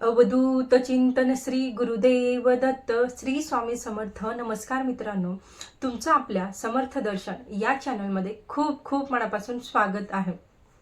अवधूत चिंतन श्री गुरुदेव दत्त श्री स्वामी समर्थ. नमस्कार मित्रांनो. तुमचं आपल्या समर्थ दर्शन या चॅनलमध्ये खूप खूप मनापासून स्वागत आहे.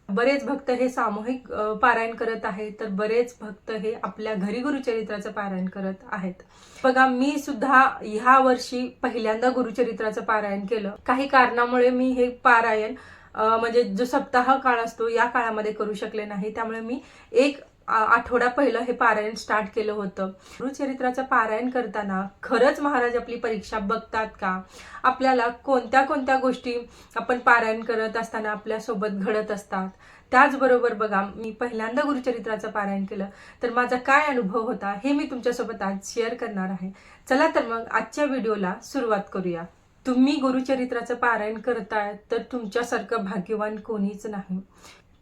बरेच भक्त हे सामूहिक पारायण करत आहेत तर बरेच भक्त हे आपल्या घरी गुरुचरित्राचं पारायण करत आहेत. बघा मी सुद्धा ह्या वर्षी पहिल्यांदा गुरुचरित्राचं पारायण केलं. काही कारणामुळे मी हे पारायण म्हणजे जो सप्ताह काळ असतो या काळामध्ये करू शकले नाही. त्यामुळे मी एक आठवडा पहिलं हे पारायण स्टार्ट केलं होतं. गुरुचरित्राचं पारायण करताना खरंच महाराज आपली परीक्षा बघतात का? आपल्याला कोणत्या कोणत्या गोष्टी आपण पारायण करत असताना आपल्यासोबत घडत असतात? त्याचबरोबर बघा मी पहिल्यांदा गुरुचरित्राचं पारायण केलं. तर माझा काय अनुभव होता हे मी तुमच्यासोबत आज शेअर करणार आहे. चला तर मग आजच्या व्हिडिओला सुरुवात करूया. तुम्ही गुरुचरित्राचं पारायण करताय तर तुमच्यासारखं भाग्यवान कोणीच नाही.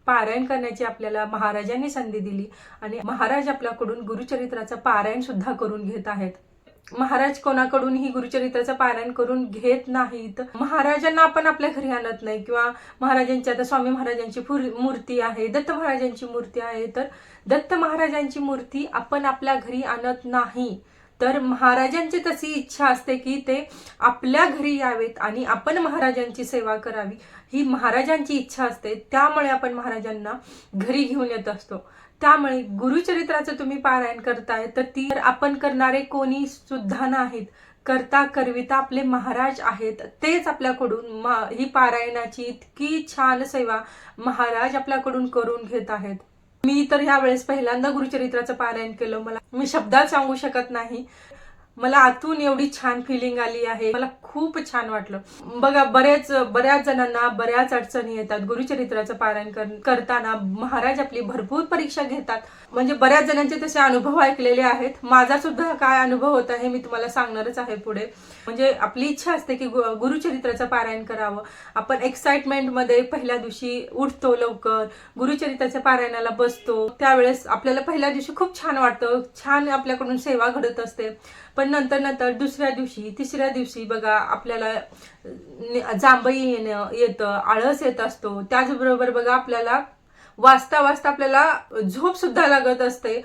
पारायण करण्याची आपल्याला महाराजांनी संधी दिली आणि महाराज आपल्याकडून गुरुचरित्राचं पारायण सुद्धा करून घेत आहेत. महाराज कोणाकडूनही गुरुचरित्राचं पारायण करून घेत नाहीत? महाराजांना आपण आपल्या घरी आणत नाही किंवा महाराजांची आता स्वामी महाराजांची मूर्ती आहे दत्त महाराजांची मूर्ती आहे तर दत्त महाराजांची मूर्ती आपण आपल्या घरी आणत नाही. तर महाराजांची तशी इच्छा असते की ते आपल्या घरी यावेत आणि आपण महाराजांची सेवा करावी. ही महाराजांची इच्छा असते. त्यामुळे आपण महाराजांना घरी घेऊन येत असतो. त्यामुळे गुरुचरित्राचं तुम्ही पारायण करताय तर ती आपण करणारे कोणी सुद्धा नाहीत. करता करविता आपले महाराज आहेत. तेच आपल्याकडून मा- ही पारायणाची इतकी छान सेवा महाराज आपल्याकडून करून घेत आहेत. मी तर ह्या वेळेस पहिल्यांदा गुरुचरित्राचं पारायण केलं. मला मी शब्दात सांगू शकत नाही. मला आतून एवढी छान फिलिंग आली आहे. मला खूप छान वाटलं. बघा बरेच बऱ्याच जणांना बऱ्याच अडचणी येतात. गुरुचरित्राचं पारायण कर- करताना महाराज आपली भरपूर परीक्षा घेतात. म्हणजे बऱ्याच जणांचे तसे अनुभव ऐकलेले आहेत. माझा सुद्धा काय अनुभव होता हे मी तुम्हाला सांगणारच आहे पुढे. म्हणजे आपली इच्छा असते की गु- गुरुचरित्राचं पारायण करावं. आपण एक्साइटमेंटमध्ये पहिल्या दिवशी उठतो लवकर. गुरुचरित्राच्या पारायणाला बसतो. त्यावेळेस आपल्याला पहिल्या दिवशी खूप छान वाटतं. छान आपल्याकडून सेवा घडत असते. पण नंतर नंतर दुसऱ्या दिवशी तिसऱ्या दिवशी बघा आपल्याला जांभई येणं येतं आळस येत असतो. त्याचबरोबर बघा आपल्याला वाचता वाचता आपल्याला झोप सुद्धा लागत असते.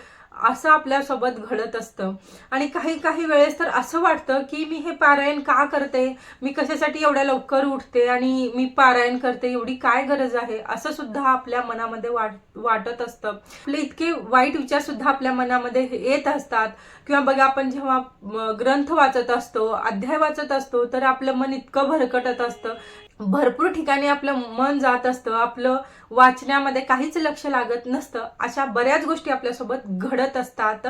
असं आपल्यासोबत घडत असतं. आणि काही काही वेळेस तर असं वाटतं की मी हे पारायण का करते? मी कशासाठी एवढ्या लवकर उठते? आणि मी पारायण करते? एवढी काय गरज आहे? असं सुद्धा आपल्या मनामध्ये वाट वाटत असतं. आपले इतके वाईट विचार सुद्धा आपल्या मनामध्ये येत असतात. किंवा बघा आपण जेव्हा ग्रंथ वाचत असतो अध्याय वाचत असतो तर आपलं मन इतकं भरकटत असतं. भरपूर ठिकाणी आपलं मन जात असतं. आपलं वाचण्यामध्ये काहीच लक्ष लागत नसतं. अशा बऱ्याच गोष्टी आपल्यासोबत घडत असतात.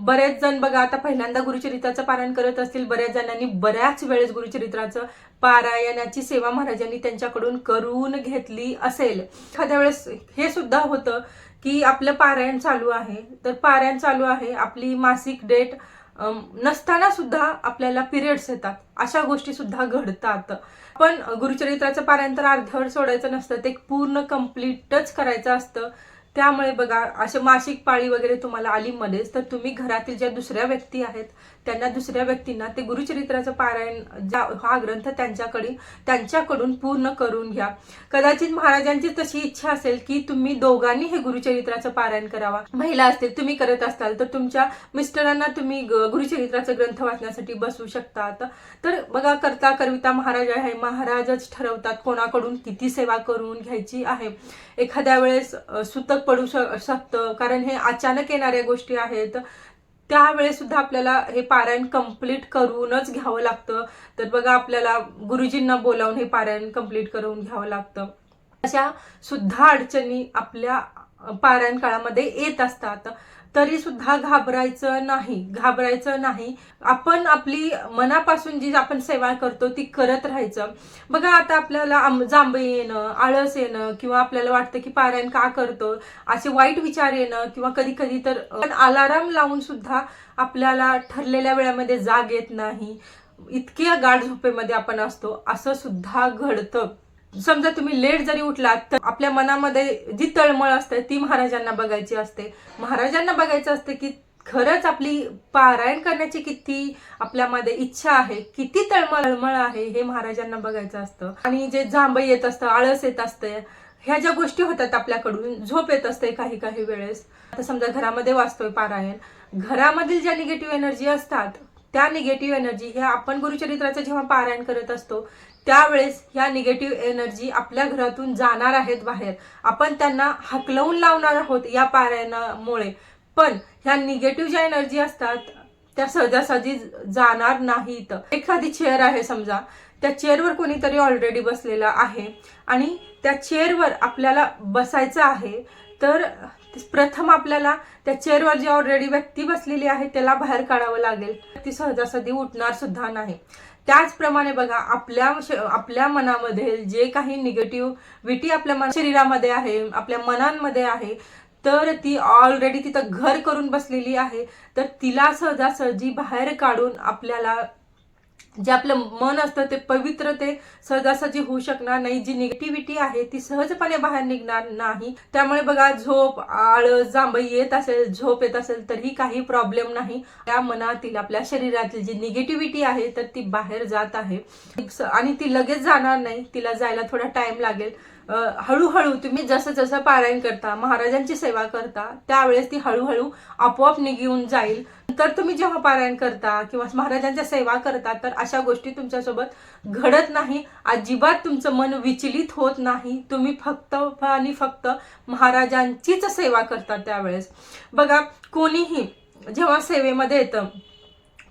बरेच जण बघा आता पहिल्यांदा गुरुचरित्राचं पारायण करत असतील. बऱ्याच जणांनी बऱ्याच वेळेस गुरुचरित्राचं पारायणाची सेवा महाराजांनी त्यांच्याकडून करून घेतली असेल. एखाद्या वेळेस हे सुद्धा होतं. की आपलं पारायण चालू आहे. तर पारायण चालू आहे. आपली मासिक डेट नसताना सुद्धा आपल्याला पिरियड्स येतात. अशा गोष्टी सुद्धा घडतात. पण गुरुचरित्राचं पारायण तर अर्धवर सोडायचं नसतं. ते पूर्ण कम्प्लीटच करायचं असतं. त्यामुळे बघा असे मासिक पाळी वगैरे तुम्हाला आली मध्येच तर तुम्ही घरातील ज्या दुसऱ्या व्यक्ती आहेत त्यांना दुसऱ्या व्यक्तींना ते गुरुचरित्राचं पारायण हा ग्रंथ त्यांच्याकडे त्यांच्याकडून पूर्ण करून घ्या. कदाचित महाराजांची तशी इच्छा असेल की तुम्ही दोघांनी हे गुरुचरित्राचं पारायण करावा. महिला असतील तुम्ही करत असाल तर तुमच्या मिस्टरांना तुम्ही गुरुचरित्राचा गुरुचरित्राचं ग्रंथ वाचण्यासाठी बसवू शकतात. तर बघा करता करविता महाराज आहे महाराजच ठरवतात कोणाकडून किती सेवा करून घ्यायची आहे. एखाद्या वेळेस सुतक पडू शकतं कारण हे अचानक येणाऱ्या गोष्टी आहेत. त्यावेळेस सुद्धा आपल्याला हे पारायण कंप्लीट करूनच घ्यावं लागतं. तर बघा आपल्याला गुरुजींना बोलावून हे पारायण कंप्लीट करून घ्यावं लागतं. अशा सुद्धा अडचणी आपल्या पारायण काळामध्ये येत असतात. तरी सुद्धा घाबरायचं नाही घाबरायचं नाही. आपण आपली मनापासून जी आपण सेवा करतो ती करत राहायचं. बघा आता आपल्याला आम- जांभई येणं आळस येणं किंवा आपल्याला वाटतं की पारायण का करतो असे वाईट विचार येणं किंवा कधी कधी तर अलाराम लावून सुद्धा आपल्याला ठरलेल्या वेळामध्ये जाग येत नाही. इतक्या गाढ झोपेमध्ये आपण असतो असं सुद्धा घडतं. समजा तुम्ही लेट जरी उठलात तर आपल्या मनामध्ये जी तळमळ असते ती महाराजांना बघायची असते. महाराजांना बघायचं असते की खरंच आपली पारायण करण्याची किती आपल्यामध्ये इच्छा आहे किती तळमळ तळमळ आहे हे महाराजांना बघायचं असतं. आणि जे जांभई येत असतं आळस येत असते ह्या ज्या गोष्टी होतात आपल्याकडून झोप येत असते काही काही वेळेस. आता समजा घरामध्ये वाचतोय पारायण. घरामधील ज्या निगेटिव्ह एनर्जी असतात त्या निगेटिव्ह एनर्जी ह्या आपण गुरुचरित्राचं जेव्हा पारायण करत असतो त्यावेळेस ह्या निगेटिव्ह एनर्जी आपल्या घरातून जाणार आहेत बाहेर. आपण त्यांना हकलवून लावणार आहोत या पारायणामुळे. पण ह्या निगेटिव्ह ज्या एनर्जी असतात त्या सहजासहजी जाणार नाहीत. एखादी चेअर आहे समजा त्या चेअरवर कोणीतरी ऑलरेडी बसलेला आहे आणि त्या चेअरवर आपल्याला बसायचं आहे तर प्रथम आपल्याला त्या चेअरवर जी ऑलरेडी व्यक्ती बसलेली आहे त्याला बाहेर काढावं लागेल. ती सहजासहजी उठणार सुद्धा नाही. त्याचप्रमाणे बघा आपल्या आपल्या मनामध्ये जे काही निगेटिव्ह विटी आपल्या मन- शरीरामध्ये आहे आपल्या मनांमध्ये आहे तर ती ऑलरेडी तिथं घर करून बसलेली आहे तर तिला सहजासहजी बाहेर काढून आपल्याला जे आपलं मन असतं ते पवित्र ते सहजासहजी होऊ शकणार नाही. जी निगेटिव्हिटी आहे ती सहजपणे बाहेर निघणार नाही. त्यामुळे बघा झोप आळस जांभई येत असेल झोप येत असेल तरीही काही प्रॉब्लेम नाही. त्या मनातील आपल्या शरीरातील जी निगेटिव्हिटी आहे तर ती बाहेर जात आहे. आणि ती लगेच जाणार नाही. तिला जायला थोडा टाइम लागेल. हळूहळू तुम्ही जसं जसं पारायण करता महाराजांची सेवा करता त्यावेळेस ती हळूहळू आपोआप निघून जाईल. तर तुम्ही जेव्हा पारायण करता किंवा महाराजांच्या सेवा करता तर अशा गोष्टी तुमच्यासोबत घडत नाही. अजिबात तुमचं मन विचलित होत नाही. तुम्ही फक्त आणि फक्त महाराजांचीच सेवा करता त्यावेळेस. बघा कोणीही जेव्हा सेवेमध्ये येतं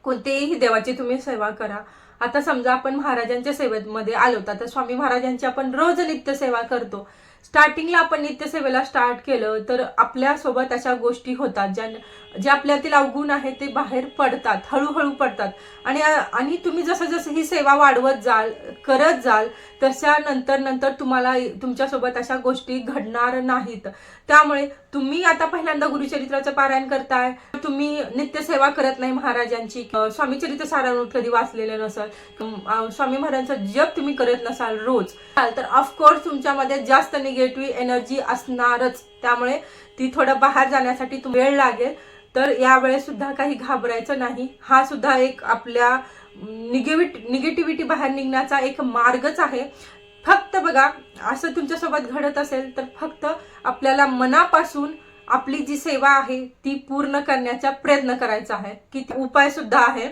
कोणतेही देवाची तुम्ही सेवा करा. आता समजा आपण महाराजांच्या सेवेमध्ये आलो तर स्वामी महाराजांची आपण रोज नित्य सेवा करतो. स्टार्टिंगला आपण नित्यसेवेला स्टार्ट केलं तर आपल्यासोबत अशा गोष्टी होतात ज्या जे आपल्यातील अवगुण आहे ते बाहेर पडतात हळूहळू पडतात. आणि आणि तुम्ही जसं जसं ही सेवा वाढवत जाल करत जाल तशा नंतर नंतर तुम्हाला तुमच्यासोबत अशा गोष्टी घडणार नाहीत. त्यामुळे तुम्ही आता पहिल्यांदा गुरुचरित्राचं पारायण करताय तुम्ही नित्य सेवा करत नाही महाराजांची. स्वामी चरित्र सारामृत कधी वाचलेलं नसाल स्वामी महाराजांचा जप तुम्ही करत नसाल रोज. तर ऑफकोर्स तुमच्यामध्ये जास्त निगेटिव्ह एनर्जी असणारच. त्यामुळे ती थोडं बाहेर जाण्यासाठी वेळ लागेल. तर यावेळेस सुद्धा काही घाबरायचं नाही. हा सुद्धा एक आपल्या निगेटिव्हिटी निगेटिव्हिटी बाहेर निघण्याचा एक मार्गच आहे. फक्त बघा असं तुमच्यासोबत घडत असेल तर फक्त आपल्याला मनापासून आपली जी सेवा आहे ती पूर्ण करण्याचा प्रयत्न करायचा आहे. की उपाय सुद्धा आहे.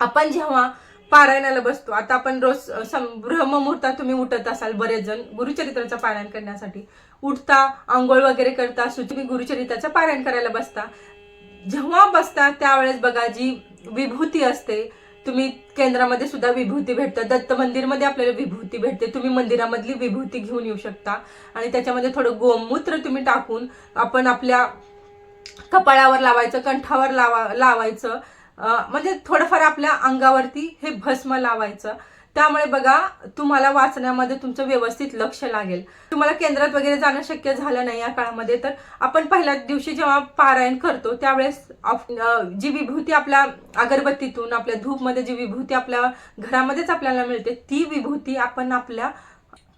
आपण जेव्हा पारायणाला बसतो. आता आपण रोज ब्रह्म ब्रह्ममुहूर्तात तुम्ही उठत असाल बरेच जण गुरुचरित्राचं पारायण करण्यासाठी. उठता आंघोळ वगैरे करता तुम्ही गुरुचरित्राचं पारायण करायला बसता. जेव्हा बसता त्यावेळेस बघा जी विभूती असते तुम्ही केंद्रामध्ये सुद्धा विभूती भेटतं दत्त मंदिरमध्ये आपल्याला विभूती भेटते. तुम्ही मंदिरामधली विभूती घेऊन येऊ शकता. आणि त्याच्यामध्ये थोडं गोमूत्र तुम्ही टाकून आपण आपल्या कपाळावर लावायचं कंठावर लावा लावायचं. म्हणजे थोडंफार आपल्या अंगावरती हे भस्म लावायचं. त्यामुळे बघा तुम्हाला वाचण्यामध्ये तुमचं व्यवस्थित लक्ष लागेल. तुम्हाला केंद्रात वगैरे जाणं शक्य झालं नाही या काळामध्ये तर आपण पहिल्या दिवशी जेव्हा पारायण करतो त्यावेळेस आप- जी विभूती आपल्या अगरबत्तीतून आपल्या धूपमध्ये जी विभूती आपल्या घरामध्येच आपल्याला मिळते ती विभूती आपण आपल्या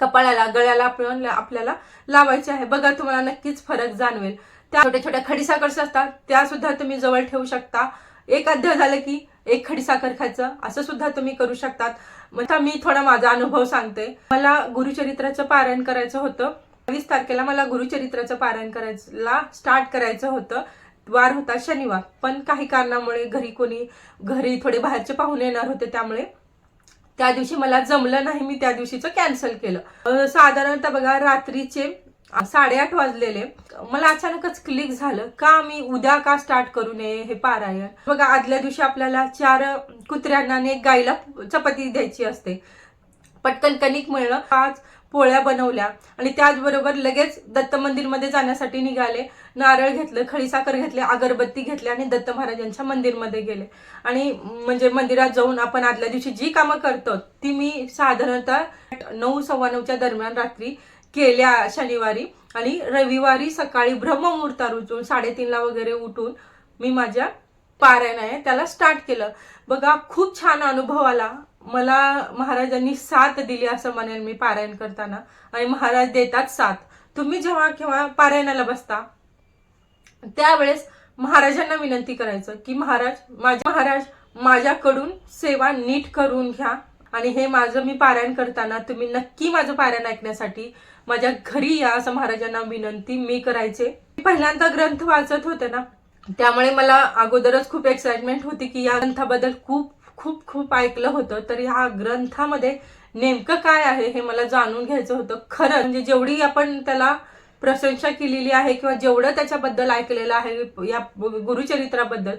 कपाळाला गळ्याला आपण आपल्याला लावायची आहे. बघा तुम्हाला नक्कीच फरक जाणवेल. त्या छोट्या छोट्या खडीसाखर्स असतात त्या सुद्धा तुम्ही जवळ ठेवू शकता. एक अध्याय झालं की एक खडी साखर खायचं. असं सुद्धा तुम्ही करू शकतात. मग आता मी थोडा माझा अनुभव सांगते. मला गुरुचरित्राचं पारायण करायचं होतं. वीस तारखेला मला गुरुचरित्राचं पारायण करायला स्टार्ट करायचं होतं. वार होता शनिवार. पण काही कारणामुळे घरी कोणी घरी थोडे बाहेरचे पाहुणे येणार होते त्यामुळे त्या दिवशी मला जमलं नाही. मी त्या दिवशीचं कॅन्सल केलं. साधारणतः बघा रात्रीचे साडेआठ वाजलेले. मला अचानकच क्लिक झालं. का मी उद्या का स्टार्ट करू नये हे पारायण. बघा आदल्या दिवशी आपल्याला चार कुत्र्यांना आणि एक गाईला चपाती द्यायची असते. पटकन कणिक मिळणं. पाच पोळ्या बनवल्या. आणि त्याचबरोबर लगेच दत्त मंदिरमध्ये जाण्यासाठी निघाले. नारळ घेतलं खडीसाखर घेतले अगरबत्ती घेतली आणि दत्त महाराजांच्या मंदिरमध्ये गेले. आणि म्हणजे मंदिरात जाऊन आपण आदल्या दिवशी जी कामं करतो ती मी साधारणतः नऊ सव्वा नऊच्या दरम्यान रात्री केल्या शनिवारी. आणि रविवारी सकाळी ब्रह्ममुहूर्तावर उठून साडेतीनला वगैरे उठून मी माझ्या पारायण आहे त्याला स्टार्ट केलं. बघा खूप छान अनुभव आला. मला महाराजांनी साथ दिली असं म्हणेन मी पारायण करताना. आणि महाराज देतात साथ. तुम्ही जेव्हा केव्हा पारायणाला बसता त्यावेळेस महाराजांना विनंती करायचं की महाराज माझ्या महाराज माझ्याकडून सेवा नीट करून घ्या. आणि हे माझं मी पारायण करताना तुम्ही नक्की माझं पारायण ऐकण्यासाठी माझ्या घरी या असं महाराजांना विनंती मी करायचे. मी पहिल्यांदा ग्रंथ वाचत होते ना त्यामुळे मला अगोदरच खूप एक्साइटमेंट होती की या ग्रंथाबद्दल खूप खूप खूप ऐकलं होतं. तर ह्या ग्रंथामध्ये नेमकं काय आहे हे मला जाणून घ्यायचं होतं. खरं म्हणजे जेवढी आपण त्याला प्रशंसा केलेली आहे किंवा जेवढं त्याच्याबद्दल ऐकलेलं आहे या गुरुचरित्राबद्दल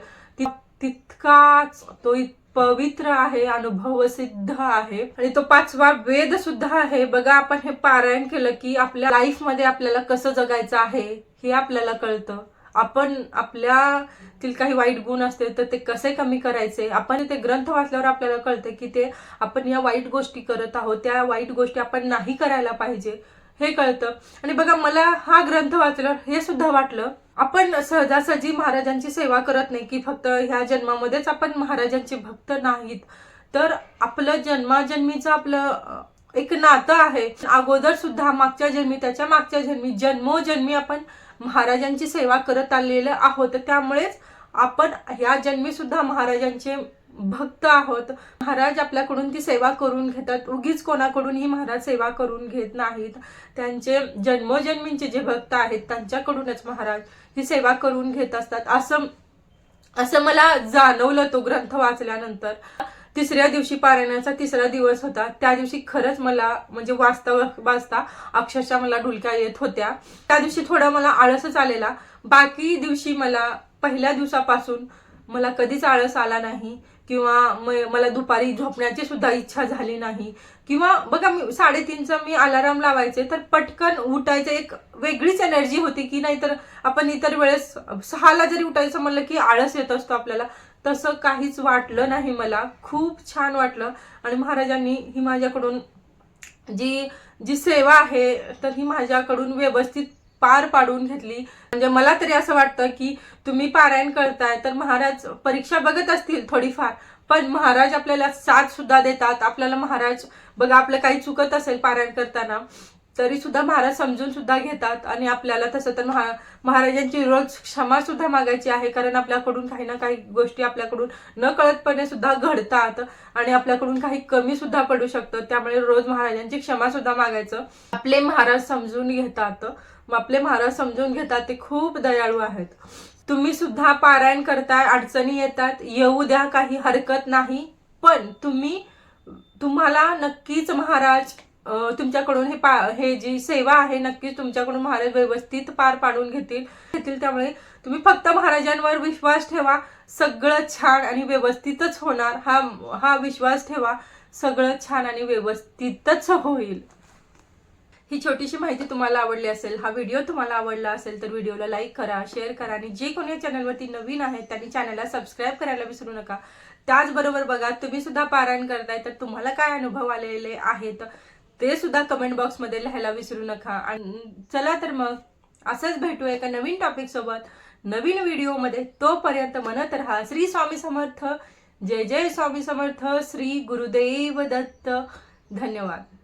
तितकाच तो इत- पवित्र आहे अनुभव सिद्ध आहे. आणि तो पाचवा वेद सुद्धा आहे. बघा आपण हे पारायण केलं की आपल्या लाईफमध्ये आपल्याला कसं जगायचं आहे हे आपल्याला कळतं. आपण आपल्यातील काही वाईट गुण असते तर ते कसे कमी करायचे? आपण ते ग्रंथ वाचल्यावर आपल्याला कळते की ते आपण या वाईट गोष्टी करत आहोत. त्या वाईट गोष्टी आपण नाही करायला पाहिजे. हे कळतं. आणि बघा मला हा ग्रंथ वाचल्यावर हे सुद्धा वाटलं. आपण सहजासहजी महाराजांची सेवा करत नाही की फक्त ह्या जन्मामध्येच आपण महाराजांचे भक्त नाहीत. तर आपलं जन्माजन्मीचं आपलं एक नातं आहे. अगोदर सुद्धा मागच्या जन्मी त्याच्या मागच्या जन्मी जन्मोजन्मी आपण महाराजांची सेवा करत आलेलं आहोत. त्यामुळेच आपण ह्या जन्मी सुद्धा महाराजांचे भक्त आहोत. महाराज आपल्याकडून ती सेवा करून घेतात. उगीच कोणाकडूनही महाराज सेवा करून घेत नाहीत. त्यांचे जन्मोजन्मींचे जे भक्त आहेत त्यांच्याकडूनच महाराज ही सेवा करून घेत असतात. असं असं मला जाणवलं तो ग्रंथ वाचल्यानंतर. तिसऱ्या दिवशी पारायणाचा तिसरा दिवस होता. त्या दिवशी खरंच मला म्हणजे वाचता वाचता अक्षरशः मला ढुलक्या येत होत्या. त्या दिवशी थोडा मला आळसच आलेला. बाकी दिवशी मला पहिल्या दिवसापासून मला कधीच आळस आला नाही. किंवा म- मला दुपारी झोपण्याची सुद्धा इच्छा झाली नाही. किंवा बघा मी साडेतीनचा मी अलाराम लावायचे तर पटकन उठायचं एक वेगळीच एनर्जी होती की नाहीतर आपण इतर वेळेस सहाला जरी उठायचं म्हणलं की आळस येत असतो आपल्याला तसं काहीच वाटलं नाही मला. खूप छान वाटलं. आणि महाराजांनी ही माझ्याकडून जी जी सेवा आहे तर ही माझ्याकडून व्यवस्थित पार पाडून घेतली. म्हणजे मला तरी असं वाटतं की तुम्ही पारायण करताय तर महाराज परीक्षा बघत असतील थोडीफार. पण महाराज आपल्याला साथ सुद्धा देतात. आपल्याला महाराज बघा आपलं काही चुकत असेल पारायण करताना तरी सुद्धा महाराज समजून सुद्धा घेतात. आणि आपल्याला तसं तर महा महाराजांची रोज क्षमा सुद्धा मागायची आहे. कारण आपल्याकडून काही ना काही गोष्टी आपल्याकडून न कळतपणे सुद्धा घडतात. आणि आपल्याकडून काही कमी सुद्धा पडू शकतं. त्यामुळे रोज महाराजांची क्षमा सुद्धा मागायचं आपले महाराज समजून घेतात. आपले महाराज समजून घेतात ते खूप दयाळू आहेत. तुम्ही सुद्धा पारायण करताय अडचणी येतात येऊ द्या काही हरकत नाही. पण तुम्ही तुम्हाला नक्कीच महाराज तुमच्याकडून हे पा हे जी सेवा आहे नक्कीच तुमच्याकडून महाराज व्यवस्थित पार पाडून घेतील. घेतील त्यामुळे तुम्ही फक्त महाराजांवर विश्वास ठेवा सगळं छान आणि व्यवस्थितच होणार. हा हा विश्वास ठेवा सगळं छान आणि व्यवस्थितच होईल. ही छोटीशी माहिती तुम्हाला आवडली असेल हा व्हिडिओ तुम्हाला आवडला असेल तर व्हिडिओला लाईक करा शेअर करा आणि जे कोणी चॅनलवरती नवीन आहेत त्यांनी चॅनलला सबस्क्राईब करायला विसरू नका. त्याचबरोबर बघा तुम्ही सुद्धा पारायण करताय तर तुम्हाला काय अनुभव आलेले आहेत ते सुद्धा कमेंट बॉक्समध्ये लिहायला विसरू नका. आणि चला तर मग असंच भेटू एका नवीन टॉपिक सोबत. नवीन व्हिडिओमध्ये तोपर्यंत म्हणत राहा. श्री स्वामी समर्थ. जय जय स्वामी समर्थ. श्री गुरुदेव दत्त. धन्यवाद.